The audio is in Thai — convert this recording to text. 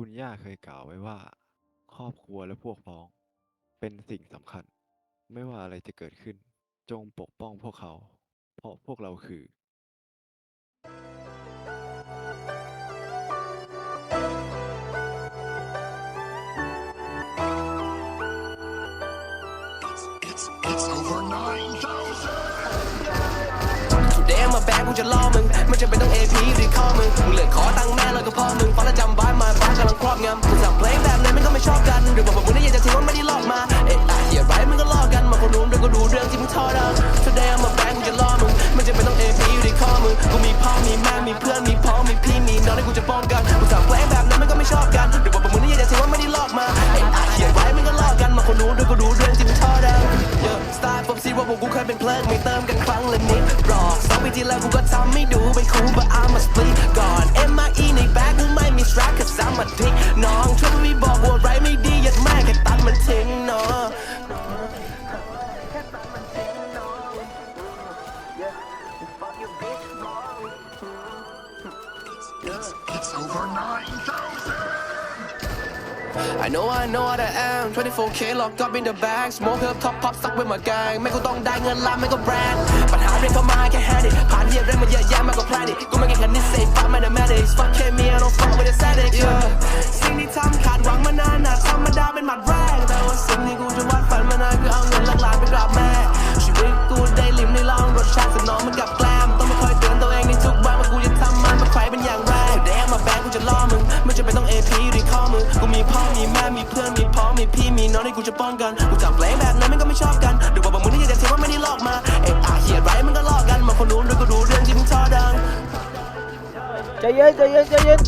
คุณย่าเคยกล่าวไว้ว่า ครอบครัวและพวกพ้อง เป็นสิ่งสำคัญ ไม่ว่าอะไรจะเกิดขึ้น จงปกป้องพวกเขา เพราะพวกเราคือ Today I'm a bad กูจะล่อมึงไม่จำเป็นต้อง AP อ อบงำกูสั่งเพลงแบบไหนมันก็ไม่ชอบกัน หรือบอกว่ามึงได้ยินจากที่ว่าไม่ได้ลอกมา เอ๊ะอะเหี้ยไรมึงก็ลอกกันมาคนนู้นด้วยก็ดูเรื่องที่มึงทอดเอา Today I'm a bad กูจะล่อมึงไม่จำเป็นต้อง AP อยู่ที่ข้อมึงกูมีพ่อมีแม่มีเพื่อนมีพ้องมีพี่มีน้องที่กูจะป้องกันกูสั่งเพลงแบบนั้นมันก็ไม่ชอบกันหรือบอกว่ามึงได้ยินจากที่ว่าไม่ได้ลอกมาเอ๊ะอะเหี้ยไรมึงก็ลอกกันมาคนนู้นด้วยก็ดูเรื่องที่มึงทอดเอา Yeah Style ผมซีว่าพวกกูเคยเป็นเพลิงไม่เติมกันครั้งละนิดหรอกสองปีที่แล้วกูก็ทำไม่ดูเป็นคู but It's over nine thousand. I know I know what I am 24k locked up in the bag smoke up top pop stuck with my gang ไม่กูต้องได้เงินล้านไม่ก็แบรนด์ปัญหาเรียนเข้ามาแค่ hand it ไม่จำเป็นต้อง AP อยู่ที่ข้อมือ กูมีพ่อมีแม่มีเพื่อนมีพ้องมีพี่มีน้องที่กูจะป้องกัน กูจับเพลงแบบนั้นมันก็ไม่ชอบกันดูบอกว่ามึงนี่อยากจะเทว่าไม่ได้ลอกมา เอ๊ะอะเหี้ยไรมันก็ลอกกันมาคนนู้นด้วยก็ดูเรื่องที่มึงชอดังใจเย็นใจเย็นใจเย็น